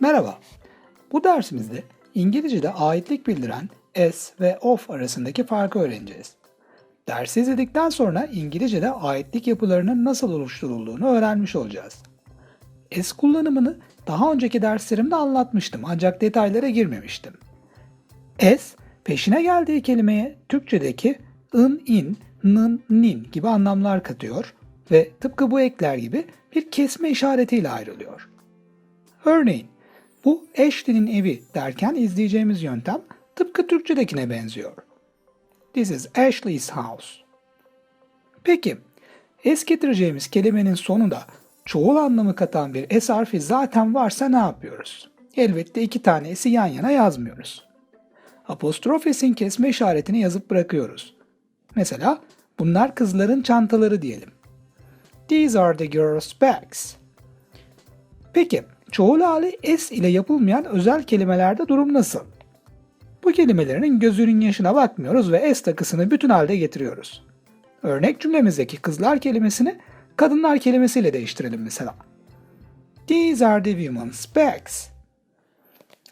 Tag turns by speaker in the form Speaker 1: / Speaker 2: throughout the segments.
Speaker 1: Merhaba. Bu dersimizde İngilizce'de aitlik bildiren s ve of arasındaki farkı öğreneceğiz. Dersi izledikten sonra İngilizce'de aitlik yapılarının nasıl oluşturulduğunu öğrenmiş olacağız. S kullanımını daha önceki derslerimde anlatmıştım ancak detaylara girmemiştim. S, peşine geldiği kelimeye Türkçedeki ın, in, nın, nin gibi anlamlar katıyor ve tıpkı bu ekler gibi bir kesme işaretiyle ayrılıyor. Örneğin bu Ashley'nin evi derken izleyeceğimiz yöntem tıpkı Türkçedekine benziyor. This is Ashley's house. Peki, es getireceğimiz kelimenin sonunda çoğul anlamı katan bir s harfi zaten varsa ne yapıyoruz? Elbette iki tane s'i yan yana yazmıyoruz. Apostrof s'in kesme işaretini yazıp bırakıyoruz. Mesela bunlar kızların çantaları diyelim. These are the girls' bags. Peki, çoğul hali s ile yapılmayan özel kelimelerde durum nasıl? Bu kelimelerin gözünün yaşına bakmıyoruz ve s takısını bütün halde getiriyoruz. Örnek cümlemizdeki kızlar kelimesini kadınlar kelimesiyle değiştirelim mesela. These are the women's bags.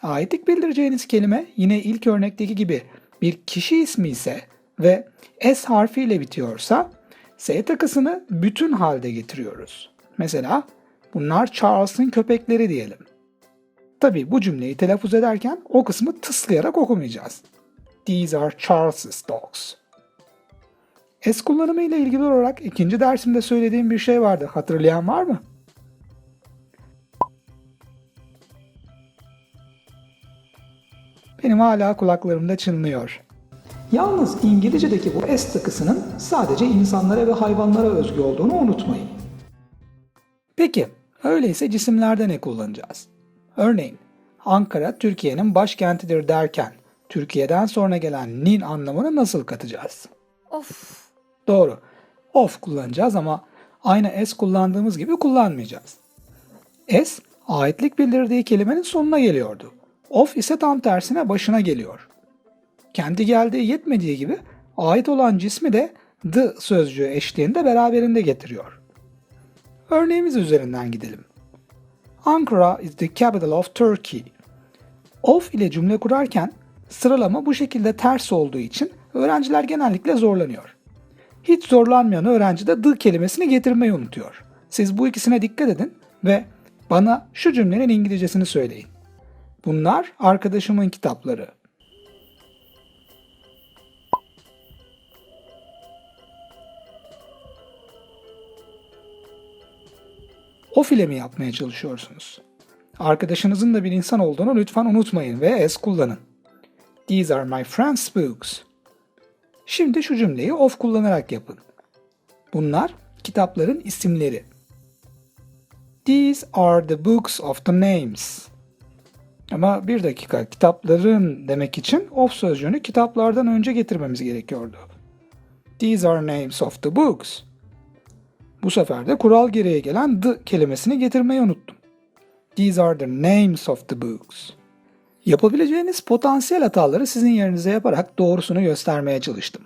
Speaker 1: Aitlik bildireceğiniz kelime yine ilk örnekteki gibi bir kişi ismi ise ve S harfiyle bitiyorsa S takısını bütün halde getiriyoruz. Mesela bunlar Charles'ın köpekleri diyelim. Tabi bu cümleyi telaffuz ederken o kısmı tıslayarak okumayacağız. These are Charles's dogs. S kullanımı ile ilgili olarak ikinci dersimde söylediğim bir şey vardı. Hatırlayan var mı? Benim hala kulaklarımda çınlıyor. Yalnız İngilizce'deki bu S takısının sadece insanlara ve hayvanlara özgü olduğunu unutmayın. Peki, öyleyse cisimlerde ne kullanacağız? Örneğin, Ankara Türkiye'nin başkentidir derken Türkiye'den sonra gelen nin anlamını nasıl katacağız?
Speaker 2: Of.
Speaker 1: Doğru. Of kullanacağız ama aynı s kullandığımız gibi kullanmayacağız. S, aitlik bildirdiği kelimenin sonuna geliyordu. Of ise tam tersine başına geliyor. Kendi geldiği yetmediği gibi ait olan cismi de the sözcüğü eşliğinde beraberinde getiriyor. Örneğimiz üzerinden gidelim. Ankara is the capital of Turkey. Of ile cümle kurarken sıralama bu şekilde ters olduğu için öğrenciler genellikle zorlanıyor. Hiç zorlanmayan öğrenci de the kelimesini getirmeyi unutuyor. Siz bu ikisine dikkat edin ve bana şu cümlenin İngilizcesini söyleyin. Bunlar arkadaşımın kitapları. Of ile mi yapmaya çalışıyorsunuz? Arkadaşınızın da bir insan olduğunu lütfen unutmayın ve s kullanın. These are my friends' books. Şimdi şu cümleyi of kullanarak yapın. Bunlar kitapların isimleri. These are the books of the names. Ama bir dakika kitapların demek için of sözcüğünü kitaplardan önce getirmemiz gerekiyordu. These are names of the books. Bu sefer de kural gereği gelen the kelimesini getirmeyi unuttum. These are the names of the books. Yapabileceğiniz potansiyel hataları sizin yerinize yaparak doğrusunu göstermeye çalıştım.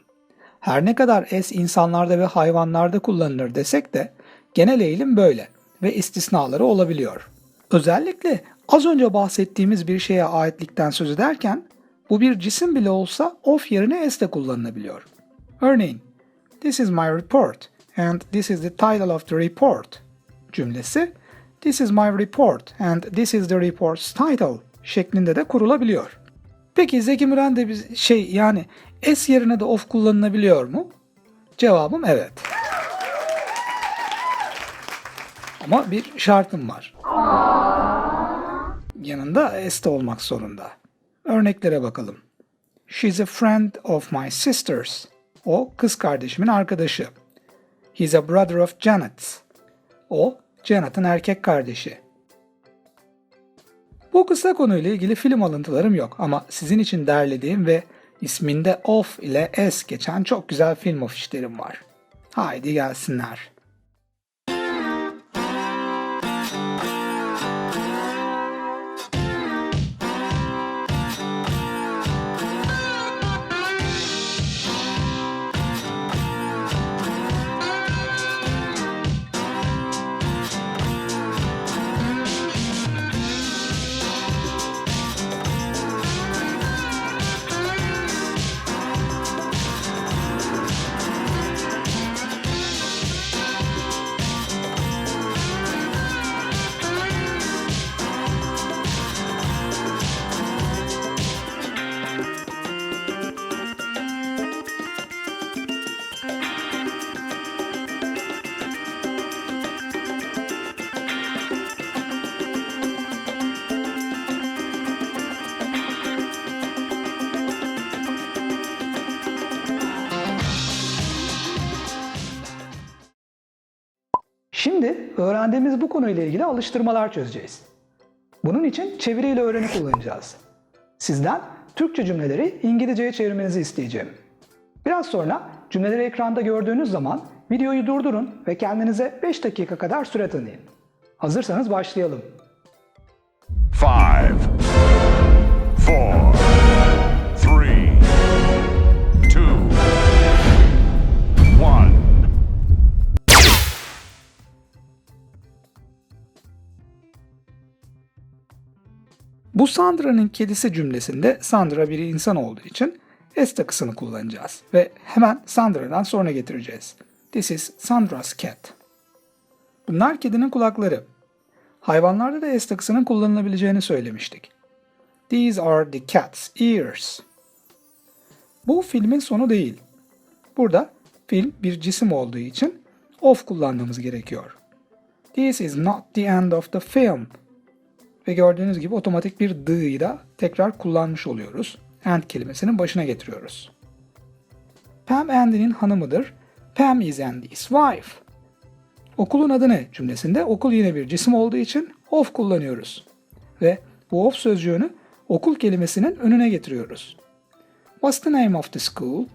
Speaker 1: Her ne kadar s insanlarda ve hayvanlarda kullanılır desek de genel eğilim böyle ve istisnaları olabiliyor. Özellikle az önce bahsettiğimiz bir şeye aitlikten söz ederken bu bir cisim bile olsa of yerine s de kullanılabiliyor. Örneğin, This is my report and this is the title of the report cümlesi This is my report and this is the report's title şeklinde de kurulabiliyor. Peki Zeki Müren de bir şey yani S yerine de of kullanılabiliyor mu? Cevabım evet. Ama bir şartım var. Yanında S de olmak zorunda. Örneklere bakalım. She's a friend of my sister's. O kız kardeşimin arkadaşı. He's a brother of Janet's. O Janet'ın erkek kardeşi. Bu kısa konuyla ilgili film alıntılarım yok ama sizin için derlediğim ve isminde of ile s geçen çok güzel film afişlerim var. Haydi gelsinler. Şimdi öğrendiğimiz bu konuyla ilgili alıştırmalar çözeceğiz. Bunun için çeviriyle öğreni kullanacağız. Sizden Türkçe cümleleri İngilizceye çevirmenizi isteyeceğim. Biraz sonra cümleleri ekranda gördüğünüz zaman videoyu durdurun ve kendinize 5 dakika kadar süre tanıyın. Hazırsanız başlayalım.
Speaker 2: 5 4
Speaker 1: Bu Sandra'nın kedisi cümlesinde Sandra bir insan olduğu için S takısını kullanacağız ve hemen Sandra'dan sonra getireceğiz. This is Sandra's cat. Bunlar kedinin kulakları. Hayvanlarda da S takısının kullanılabileceğini söylemiştik. These are the cat's ears. Bu filmin sonu değil. Burada film bir cisim olduğu için of kullanmamız gerekiyor. This is not the end of the film. Ve gördüğünüz gibi otomatik bir d'yi da tekrar kullanmış oluyoruz. And kelimesinin başına getiriyoruz. Pam Andy'nin hanımıdır. Pam is Andy's wife. Okulun adı ne cümlesinde okul yine bir cisim olduğu için of kullanıyoruz. Ve bu of sözcüğünü okul kelimesinin önüne getiriyoruz. What's the name of the school?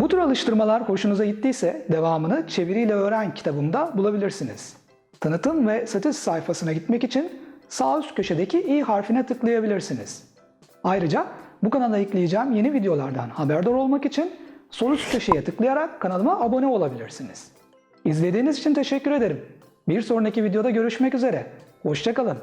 Speaker 1: Bu tür alıştırmalar hoşunuza gittiyse devamını Çeviriyle Öğren kitabımda bulabilirsiniz. Tanıtım ve satış sayfasına gitmek için sağ üst köşedeki i harfine tıklayabilirsiniz. Ayrıca bu kanala ekleyeceğim yeni videolardan haberdar olmak için sol üst köşeye tıklayarak kanalıma abone olabilirsiniz. İzlediğiniz için teşekkür ederim. Bir sonraki videoda görüşmek üzere. Hoşçakalın.